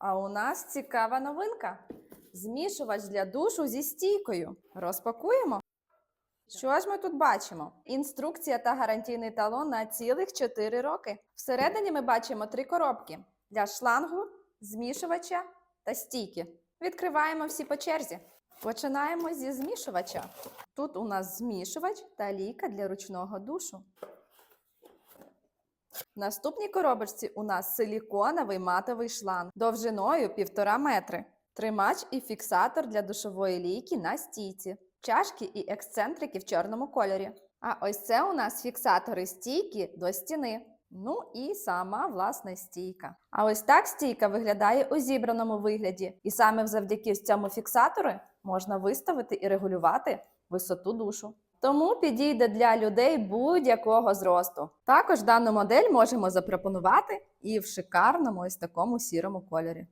А у нас цікава новинка. Змішувач для душу зі стійкою. Розпакуємо. Що ж ми тут бачимо? Інструкція та гарантійний талон на цілих 4 роки. Всередині ми бачимо три коробки для шлангу, змішувача та стійки. Відкриваємо всі по черзі. Починаємо зі змішувача. Тут у нас змішувач та лійка для ручного душу. В наступній коробочці у нас силіконовий матовий шланг довжиною 1,5 метри, тримач і фіксатор для душової лійки на стійці, чашки і ексцентрики в чорному кольорі. А ось це у нас фіксатори стійки до стіни. Ну і сама власна стійка. А ось так стійка виглядає у зібраному вигляді, і саме завдяки цьому фіксатору можна виставити і регулювати висоту душу. Тому підійде для людей будь-якого зросту. Також дану модель можемо запропонувати і в шикарному ось такому сірому кольорі.